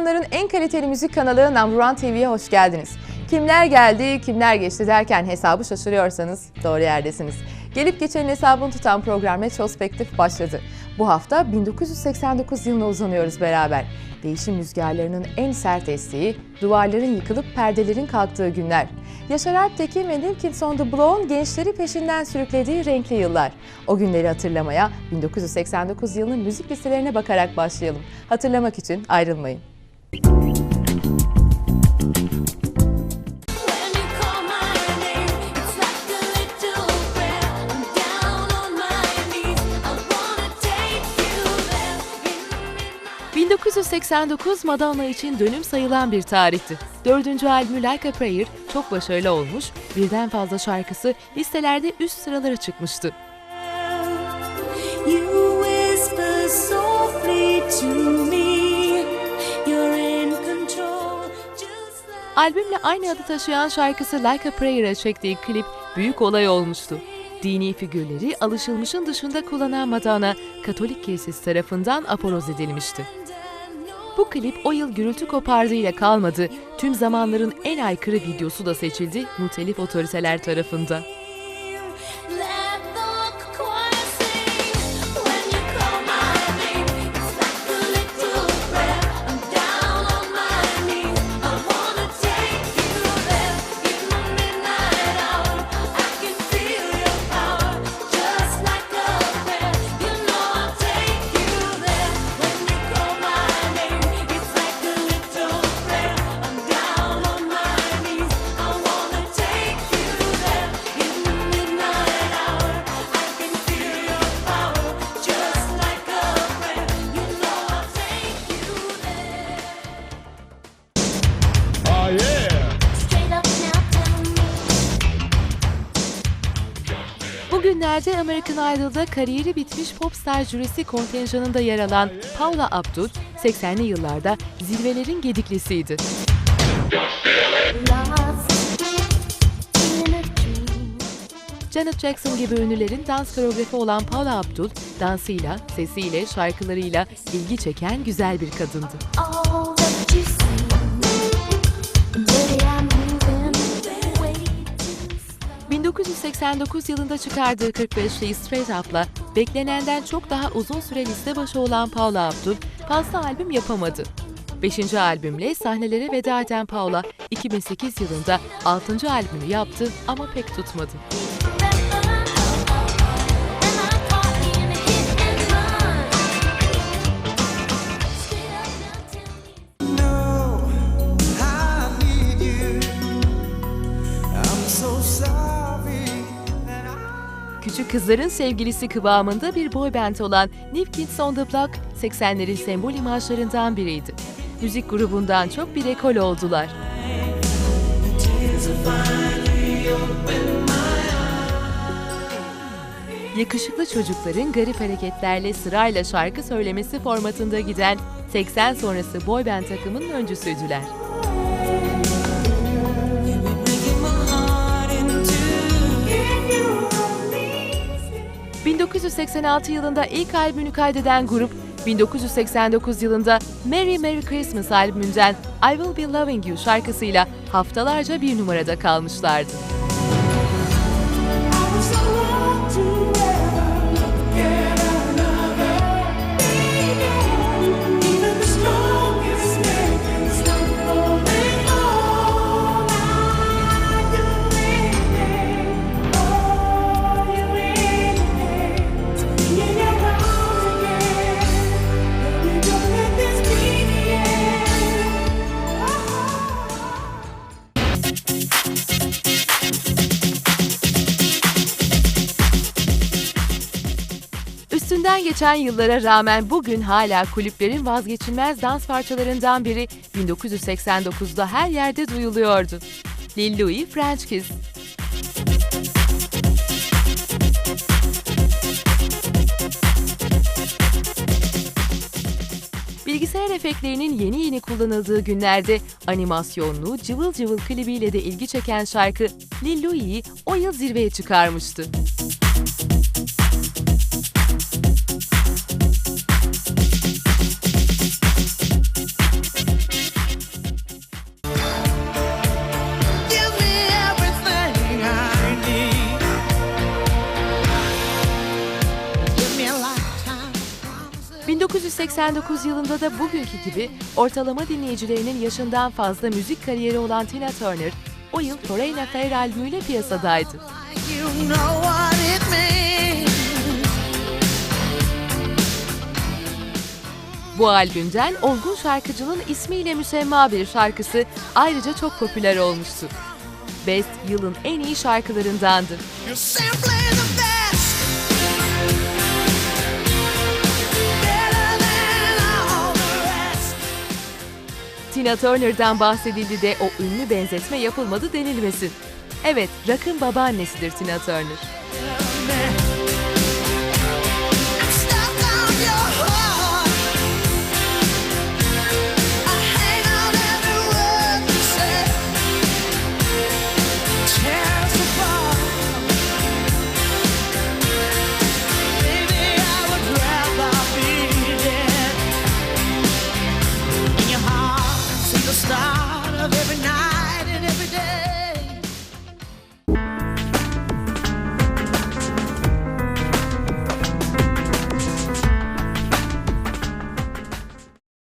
zamanların en kaliteli müzik kanalı Number One TV'ye hoş geldiniz. Kimler geldi, kimler geçti derken hesabı şaşırıyorsanız doğru yerdesiniz. Gelip geçen hesabını tutan program Retrospektif başladı. Bu hafta 1989 yılına uzanıyoruz beraber. Değişim rüzgarlarının en sert estiği, duvarların yıkılıp perdelerin kalktığı günler. Yaşar Alptekin ve New Kids on the Block'un gençleri peşinden sürüklediği renkli yıllar. O günleri hatırlamaya 1989 yılının müzik listelerine bakarak başlayalım. Hatırlamak için ayrılmayın. 1989 Madonna için dönüm sayılan bir tarihti. Dördüncü albümü Like a Prayer çok başarılı olmuş, birden fazla şarkısı listelerde üst sıralara çıkmıştı. Albümle aynı adı taşıyan şarkısı Like a Prayer'a çektiği klip büyük olay olmuştu. Dini figürleri alışılmışın dışında kullanan Madonna, Katolik Kilisesi tarafından aforoz edilmişti. Bu klip o yıl gürültü kopardığıyla kalmadı, tüm zamanların en aykırı videosu da seçildi muhtelif otoriteler tarafından. Bugünlerde American Idol'da kariyeri bitmiş popstar jürisi kontenjanında yer alan Paula Abdul, 80'li yıllarda zirvelerin gediklisiydi. Janet Jackson gibi ünlülerin dans koreografi olan Paula Abdul, dansıyla, sesiyle, şarkılarıyla ilgi çeken güzel bir kadındı. 1989 yılında çıkardığı 45'li Straight Up'la beklenenden çok daha uzun süre liste başı olan Paula Abdul fazla albüm yapamadı. 5. albümle sahnelere veda eden Paula 2008 yılında 6. albümü yaptı ama pek tutmadı. Kızların sevgilisi kıvamında bir boy band olan New Kids on the Block 80'lerin sembol imajlarından biriydi. Müzik grubundan çok bir ekol oldular. Yakışıklı çocukların garip hareketlerle sırayla şarkı söylemesi formatında giden 80 sonrası boy band takımının öncüsüydüler. 1986 yılında ilk albümünü kaydeden grup, 1989 yılında Merry Merry Christmas albümünden I Will Be Loving You şarkısıyla haftalarca bir numarada kalmışlardı. Üstünden geçen yıllara rağmen bugün hala kulüplerin vazgeçilmez dans parçalarından biri 1989'da her yerde duyuluyordu. Lil Louis French Kiss. Bilgisayar efektlerinin yeni yeni kullanıldığı günlerde animasyonlu, cıvıl cıvıl klibiyle de ilgi çeken şarkı Lil Louis'i o yıl zirveye çıkarmıştı. 1989 yılında da bugünkü gibi ortalama dinleyicilerinin yaşından fazla müzik kariyeri olan Tina Turner, o yıl Foreign Affair albümüyle piyasadaydı. Bu albümden olgun şarkıcının ismiyle müsemma bir şarkısı ayrıca çok popüler olmuştu. Best yılın en iyi şarkılarındandı. Tina Turner'dan bahsedildi de o ünlü benzetme yapılmadı denilmesin. Evet, rock'ın babaannesidir Tina Turner. love every night.